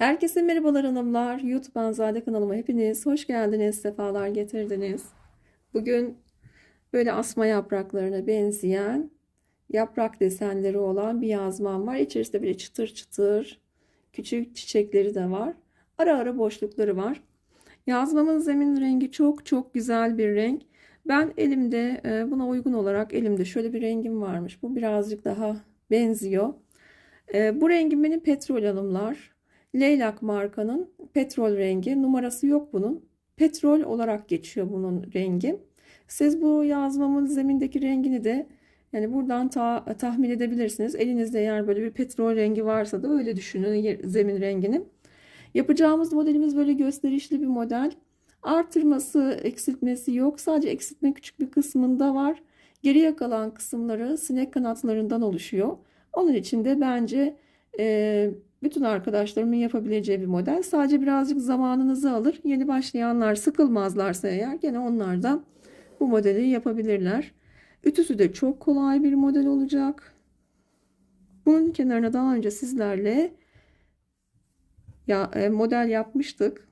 Herkese merhabalar hanımlar. YouTube Anzade kanalıma hepiniz hoş geldiniz, sefalar getirdiniz. Bugün böyle asma yapraklarına benzeyen yaprak desenleri olan bir yazmam var. İçerisinde böyle çıtır çıtır küçük çiçekleri de var. Ara ara boşlukları var. Yazmamın zemin rengi çok çok güzel bir renk. Ben elimde e, buna uygun olarak elimde şöyle bir rengim varmış. Bu birazcık daha benziyor. E, bu rengim benim petrol hanımlar. Leylak markanın petrol rengi. Numarası yok bunun. Petrol olarak geçiyor bunun rengi. Siz bu yazmamın zemindeki rengini de yani buradan ta, tahmin edebilirsiniz. Elinizde eğer böyle bir petrol rengi varsa da öyle düşünün zemin rengini. Yapacağımız modelimiz böyle gösterişli bir model. Artırması, eksiltmesi yok. Sadece eksiltme küçük bir kısmında var. Geriye kalan kısımları sinek kanatlarından oluşuyor. Onun için de bence e, bütün arkadaşlarımın yapabileceği bir model. Sadece birazcık zamanınızı alır. Yeni başlayanlar sıkılmazlarsa eğer gene onlar da bu modeli yapabilirler. Ütüsü de çok kolay bir model olacak. Bunun kenarına daha önce sizlerle ya e, model yapmıştık.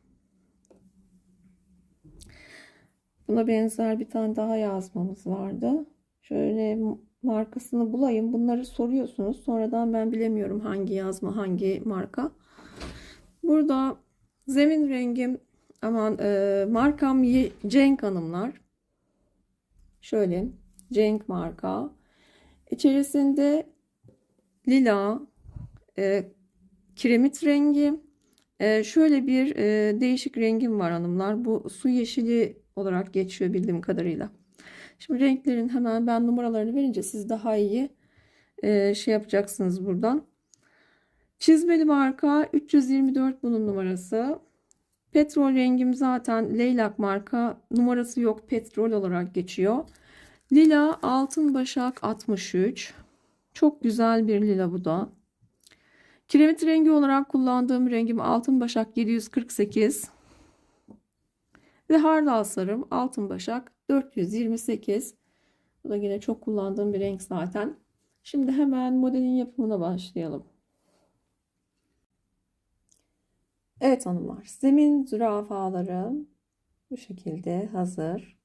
Buna benzer bir tane daha yazmamız vardı. Şöyle markasını bulayım. Bunları soruyorsunuz. Sonradan ben bilemiyorum hangi yazma, hangi marka. Burada zemin rengim aman e, markam Cenk Hanımlar. Şöyle Cenk marka. İçerisinde lila, e, kiremit rengi, e, şöyle bir e, değişik rengim var hanımlar. Bu su yeşili olarak geçiyor bildiğim kadarıyla. Şimdi renklerin hemen ben numaralarını verince siz daha iyi e, şey yapacaksınız buradan. Çizmeli marka 324 bunun numarası. Petrol rengim zaten leylak marka numarası yok petrol olarak geçiyor. Lila altın başak 63. Çok güzel bir lila bu da. Kiremit rengi olarak kullandığım rengim altın başak 748. Ve hardal sarım altın başak 428. Bu da yine çok kullandığım bir renk zaten. Şimdi hemen modelin yapımına başlayalım. Evet hanımlar, zemin zürafaları bu şekilde hazır.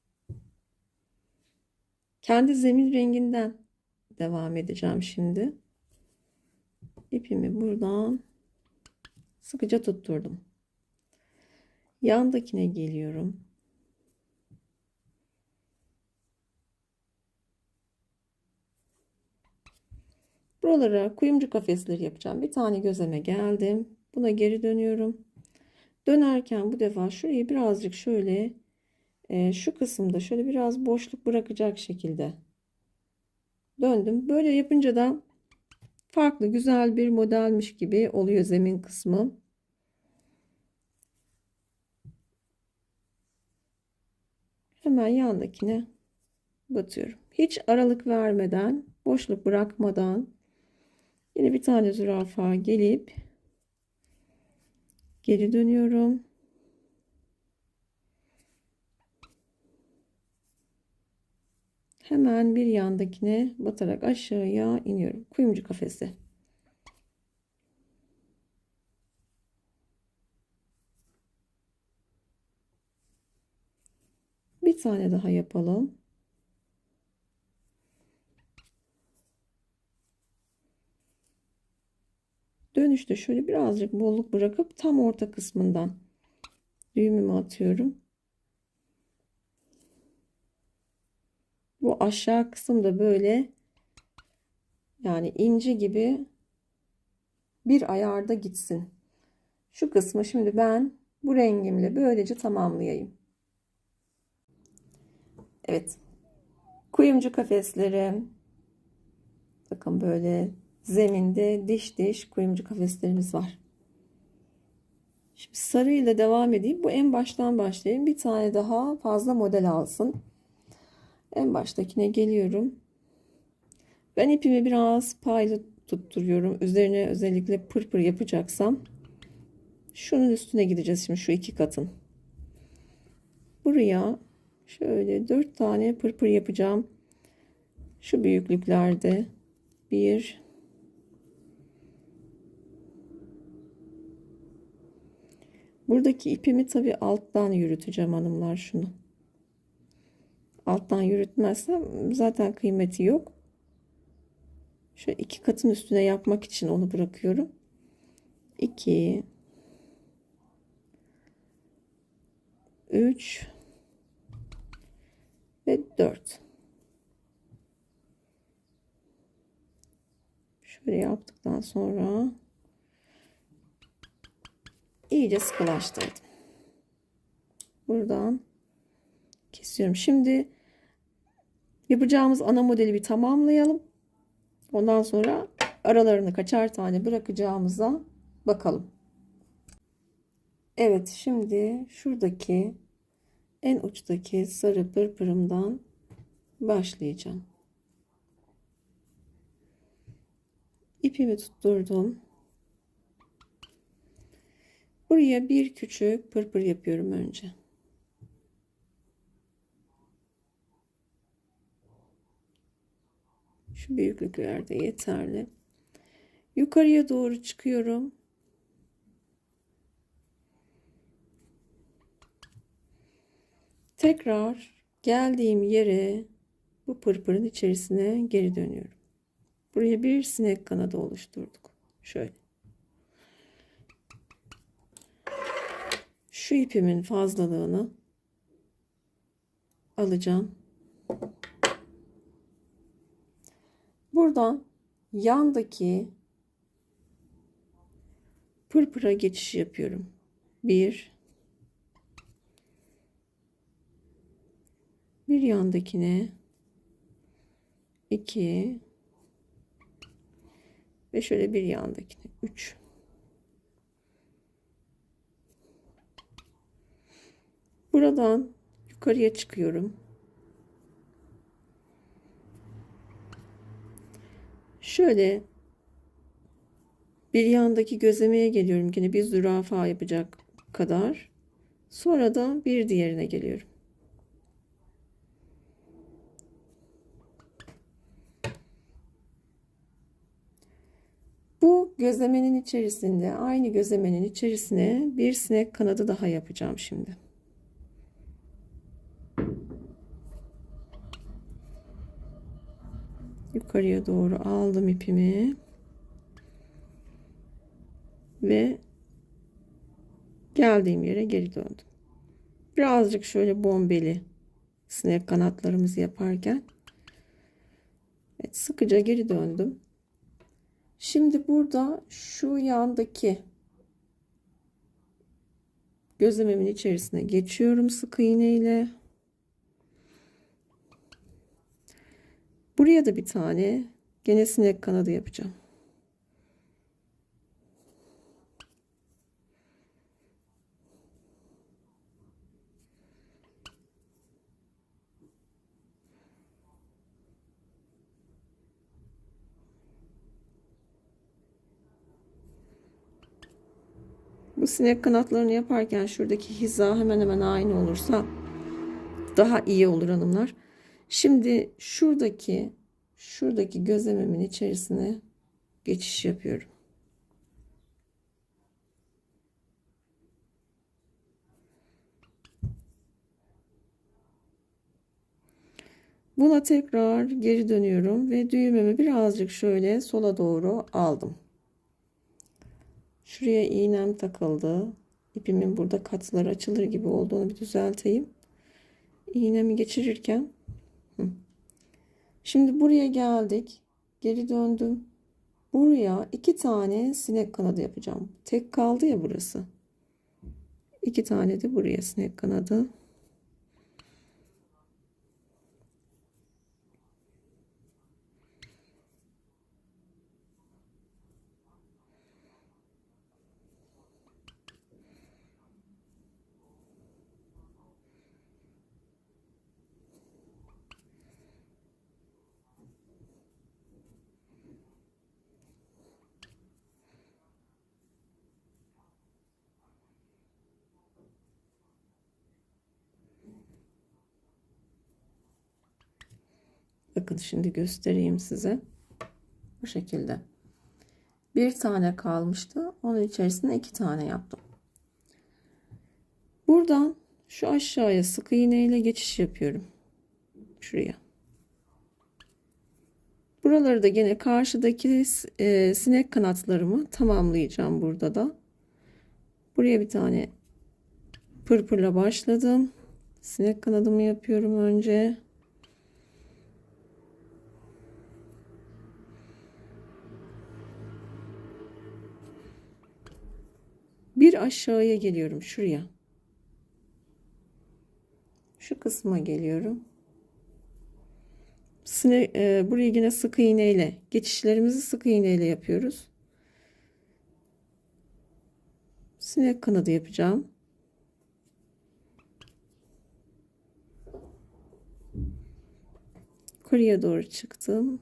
Kendi zemin renginden devam edeceğim şimdi. İpimi buradan sıkıca tutturdum. Yandakine geliyorum. Buralara kuyumcu kafesleri yapacağım. Bir tane gözeme geldim. Buna geri dönüyorum. Dönerken bu defa şurayı birazcık şöyle e, şu kısımda şöyle biraz boşluk bırakacak şekilde döndüm. Böyle yapınca da farklı güzel bir modelmiş gibi oluyor zemin kısmı. Hemen yandakine batıyorum. Hiç aralık vermeden, boşluk bırakmadan yine bir tane zürafa gelip geri dönüyorum. Hemen bir yandakine batarak aşağıya iniyorum. Kuyumcu kafesi. Tane daha yapalım. Dönüşte şöyle birazcık bolluk bırakıp tam orta kısmından düğümümü atıyorum. Bu aşağı kısımda böyle yani inci gibi bir ayarda gitsin. Şu kısmı şimdi ben bu rengimle böylece tamamlayayım. Evet. Kuyumcu kafesleri. Bakın böyle zeminde diş diş kuyumcu kafeslerimiz var. Şimdi sarı ile devam edeyim. Bu en baştan başlayayım. Bir tane daha fazla model alsın. En baştakine geliyorum. Ben ipimi biraz paylı tutturuyorum. Üzerine özellikle pırpır yapacaksam şunun üstüne gideceğiz şimdi şu iki katın. Buraya şöyle dört tane pırpır yapacağım. Şu büyüklüklerde bir Buradaki ipimi tabii alttan yürüteceğim hanımlar şunu. Alttan yürütmezsem zaten kıymeti yok. Şöyle iki katın üstüne yapmak için onu bırakıyorum. 2 3 ve 4 şöyle yaptıktan sonra iyice sıkılaştırdım. Buradan kesiyorum. Şimdi yapacağımız ana modeli bir tamamlayalım. Ondan sonra aralarını kaçar tane bırakacağımıza bakalım. Evet şimdi şuradaki en uçtaki sarı pırpırımdan başlayacağım. İpimi tutturdum. Buraya bir küçük pırpır yapıyorum önce. Şu büyüklüklerde yeterli. Yukarıya doğru çıkıyorum. Tekrar geldiğim yere bu pırpırın içerisine geri dönüyorum. Buraya bir sinek kanadı oluşturduk. Şöyle. Şu ipimin fazlalığını alacağım. Buradan yandaki pırpıra geçiş yapıyorum. Bir, bir yandakine iki ve şöyle bir yandakine üç. Buradan yukarıya çıkıyorum. Şöyle bir yandaki gözlemeye geliyorum. Yine bir zürafa yapacak kadar. Sonra da bir diğerine geliyorum. Bu gözlemenin içerisinde aynı gözlemenin içerisine bir sinek kanadı daha yapacağım şimdi. Yukarıya doğru aldım ipimi. Ve geldiğim yere geri döndüm. Birazcık şöyle bombeli sinek kanatlarımızı yaparken evet, sıkıca geri döndüm. Şimdi burada şu yandaki gözlememin içerisine geçiyorum sık iğne ile. Buraya da bir tane gene sinek kanadı yapacağım. Bu sinek kanatlarını yaparken şuradaki hiza hemen hemen aynı olursa daha iyi olur hanımlar. Şimdi şuradaki şuradaki gözlememin içerisine geçiş yapıyorum. Buna tekrar geri dönüyorum ve düğmemi birazcık şöyle sola doğru aldım. Şuraya iğnem takıldı. İpimin burada katları açılır gibi olduğunu bir düzelteyim. İğnemi geçirirken Şimdi buraya geldik. Geri döndüm. Buraya iki tane sinek kanadı yapacağım. Tek kaldı ya burası. İki tane de buraya sinek kanadı. Bakın şimdi göstereyim size. Bu şekilde. Bir tane kalmıştı. Onun içerisine iki tane yaptım. Buradan şu aşağıya sık iğne ile geçiş yapıyorum. Şuraya. Buraları da gene karşıdaki e, sinek kanatlarımı tamamlayacağım burada da. Buraya bir tane pırpırla başladım. Sinek kanadımı yapıyorum önce. Bir aşağıya geliyorum şuraya. Şu kısma geliyorum. Sine, e, burayı yine sık iğne ile geçişlerimizi sık iğne ile yapıyoruz. Sinek kanadı yapacağım. Yukarıya doğru çıktım.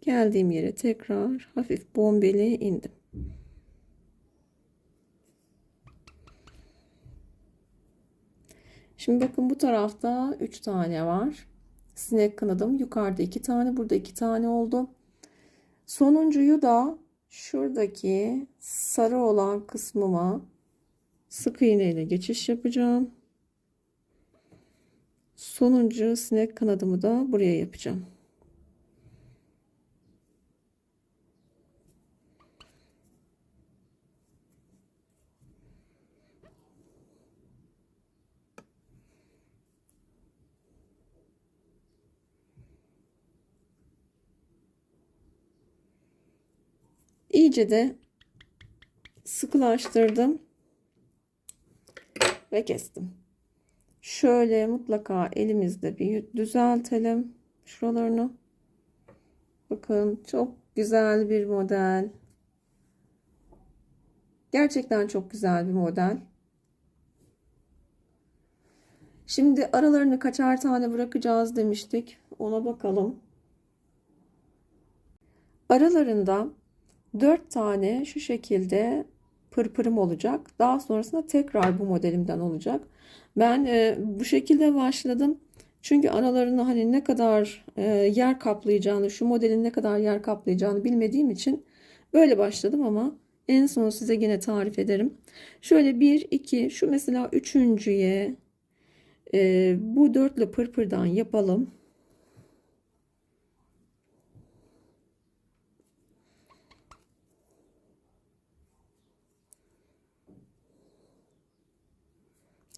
Geldiğim yere tekrar hafif bombeli indim. Şimdi bakın bu tarafta 3 tane var. Sinek kanadım yukarıda 2 tane, burada 2 tane oldu. Sonuncuyu da şuradaki sarı olan kısmıma sık iğne ile geçiş yapacağım. Sonuncu sinek kanadımı da buraya yapacağım. İyice de sıkılaştırdım ve kestim. Şöyle mutlaka elimizde bir düzeltelim şuralarını. Bakın çok güzel bir model. Gerçekten çok güzel bir model. Şimdi aralarını kaçar tane bırakacağız demiştik. Ona bakalım. Aralarında 4 tane şu şekilde pırpırım olacak. Daha sonrasında tekrar bu modelimden olacak. Ben e, bu şekilde başladım. Çünkü aralarını hani ne kadar e, yer kaplayacağını, şu modelin ne kadar yer kaplayacağını bilmediğim için böyle başladım ama en son size yine tarif ederim. Şöyle 1, 2, şu mesela üçüncüye e, bu dörtlü pırpırdan yapalım.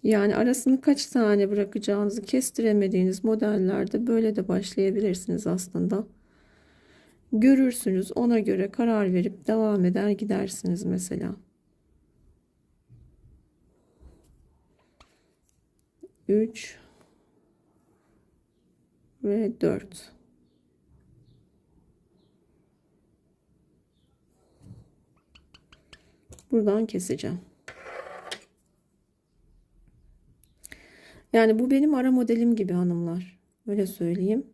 Yani arasını kaç tane bırakacağınızı kestiremediğiniz modellerde böyle de başlayabilirsiniz aslında. Görürsünüz ona göre karar verip devam eder gidersiniz mesela. 3 ve 4 Buradan keseceğim. Yani bu benim ara modelim gibi hanımlar. Öyle söyleyeyim.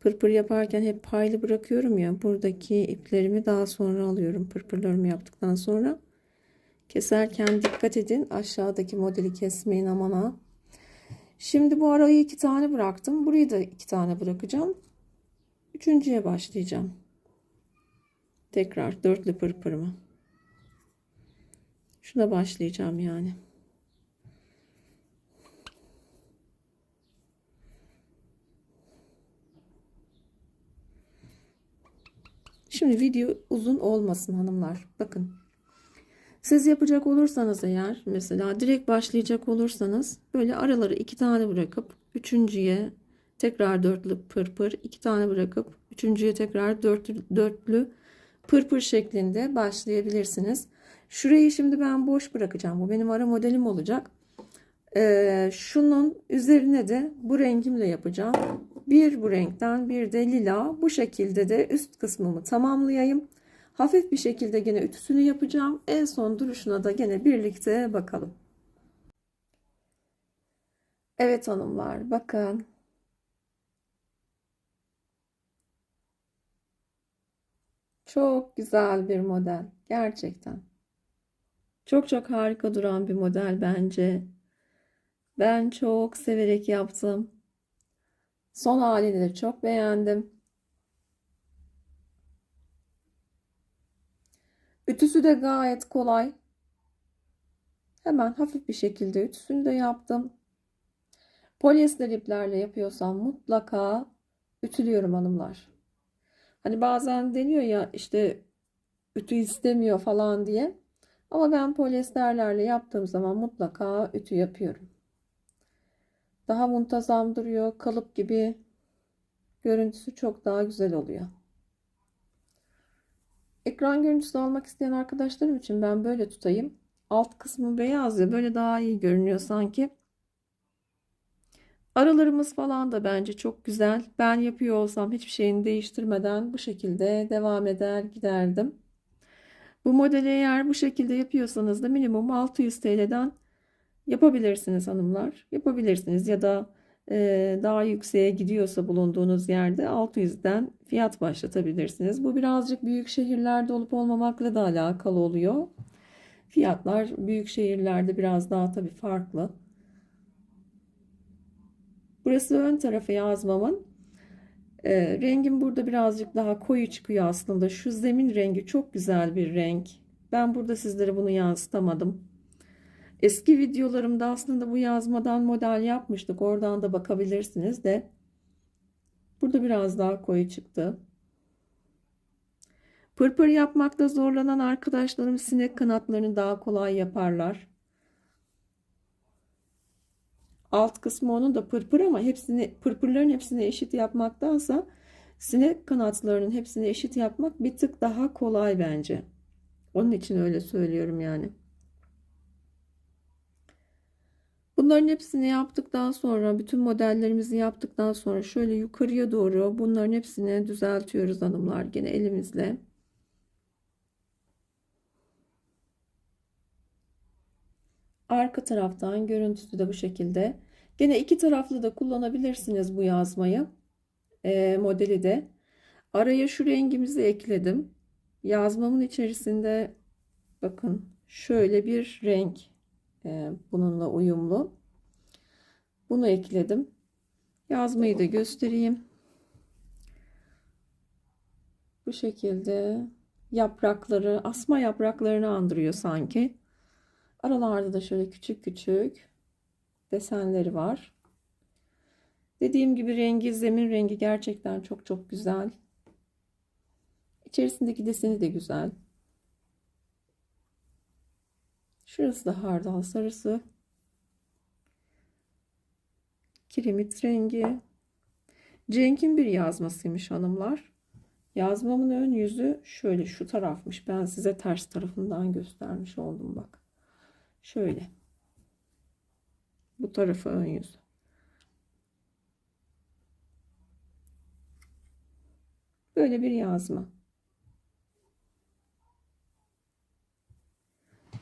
Pırpır yaparken hep paylı bırakıyorum ya. Buradaki iplerimi daha sonra alıyorum. Pırpırlarımı yaptıktan sonra. Keserken dikkat edin. Aşağıdaki modeli kesmeyin aman ha. Şimdi bu arayı iki tane bıraktım. Burayı da iki tane bırakacağım. Üçüncüye başlayacağım. Tekrar dörtlü pırpırımı. Şuna başlayacağım yani. Şimdi video uzun olmasın hanımlar. Bakın. Siz yapacak olursanız eğer mesela direkt başlayacak olursanız böyle araları iki tane bırakıp üçüncüye tekrar dörtlü pırpır iki tane bırakıp üçüncüye tekrar dörtlü, dörtlü pırpır şeklinde başlayabilirsiniz. Şurayı şimdi ben boş bırakacağım. Bu benim ara modelim olacak. Ee, şunun üzerine de bu rengimle yapacağım. Bir bu renkten bir de lila. Bu şekilde de üst kısmımı tamamlayayım. Hafif bir şekilde yine ütüsünü yapacağım. En son duruşuna da gene birlikte bakalım. Evet hanımlar bakın. Çok güzel bir model. Gerçekten. Çok çok harika duran bir model bence. Ben çok severek yaptım. Son halini de çok beğendim. Ütüsü de gayet kolay. Hemen hafif bir şekilde ütüsünü de yaptım. Polyester iplerle yapıyorsam mutlaka ütülüyorum hanımlar. Hani bazen deniyor ya işte ütü istemiyor falan diye. Ama ben polyesterlerle yaptığım zaman mutlaka ütü yapıyorum. Daha muntazam duruyor. Kalıp gibi görüntüsü çok daha güzel oluyor. Ekran görüntüsü almak isteyen arkadaşlarım için ben böyle tutayım. Alt kısmı beyaz ya böyle daha iyi görünüyor sanki. Aralarımız falan da bence çok güzel. Ben yapıyor olsam hiçbir şeyini değiştirmeden bu şekilde devam eder giderdim. Bu modeli eğer bu şekilde yapıyorsanız da minimum 600 TL'den yapabilirsiniz hanımlar. Yapabilirsiniz ya da e, daha yükseğe gidiyorsa bulunduğunuz yerde 600'den fiyat başlatabilirsiniz. Bu birazcık büyük şehirlerde olup olmamakla da alakalı oluyor. Fiyatlar büyük şehirlerde biraz daha tabii farklı. Burası ön tarafı yazmamın. E, rengim burada birazcık daha koyu çıkıyor aslında. Şu zemin rengi çok güzel bir renk. Ben burada sizlere bunu yansıtamadım. Eski videolarımda aslında bu yazmadan model yapmıştık. Oradan da bakabilirsiniz de. Burada biraz daha koyu çıktı. Pırpır yapmakta zorlanan arkadaşlarım sinek kanatlarını daha kolay yaparlar. Alt kısmı onun da pırpır ama hepsini pırpırların hepsini eşit yapmaktansa sinek kanatlarının hepsini eşit yapmak bir tık daha kolay bence. Onun için öyle söylüyorum yani. Bunların hepsini yaptıktan sonra bütün modellerimizi yaptıktan sonra şöyle yukarıya doğru bunların hepsini düzeltiyoruz hanımlar gene elimizle. Arka taraftan görüntüsü de bu şekilde. Gene iki taraflı da kullanabilirsiniz bu yazmayı. E, modeli de. Araya şu rengimizi ekledim. Yazmamın içerisinde bakın şöyle bir renk e, bununla uyumlu. Bunu ekledim. Yazmayı da göstereyim. Bu şekilde yaprakları, asma yapraklarını andırıyor sanki. Aralarda da şöyle küçük küçük desenleri var. Dediğim gibi rengi, zemin rengi gerçekten çok çok güzel. İçerisindeki deseni de güzel. Şurası da hardal sarısı. Kiremit rengi. Cenk'in bir yazmasıymış hanımlar. Yazmamın ön yüzü şöyle şu tarafmış. Ben size ters tarafından göstermiş oldum bak. Şöyle. Bu tarafı ön yüzü. Böyle bir yazma.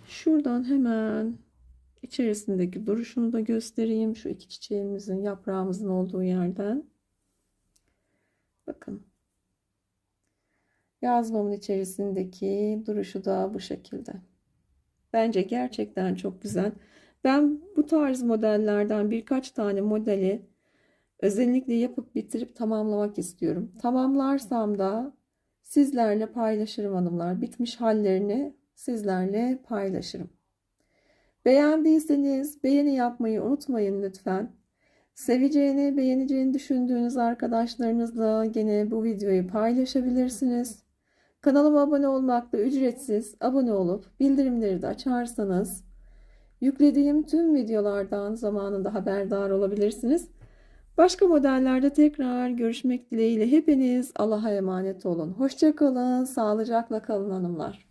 Şuradan hemen içerisindeki duruşunu da göstereyim. Şu iki çiçeğimizin yaprağımızın olduğu yerden. Bakın. Yazmamın içerisindeki duruşu da bu şekilde. Bence gerçekten çok güzel. Ben bu tarz modellerden birkaç tane modeli özellikle yapıp bitirip tamamlamak istiyorum. Tamamlarsam da sizlerle paylaşırım hanımlar. Bitmiş hallerini sizlerle paylaşırım. Beğendiyseniz beğeni yapmayı unutmayın lütfen. Seveceğini, beğeneceğini düşündüğünüz arkadaşlarınızla gene bu videoyu paylaşabilirsiniz. Kanalıma abone olmak da ücretsiz. Abone olup bildirimleri de açarsanız yüklediğim tüm videolardan zamanında haberdar olabilirsiniz. Başka modellerde tekrar görüşmek dileğiyle hepiniz Allah'a emanet olun. Hoşçakalın, sağlıcakla kalın hanımlar.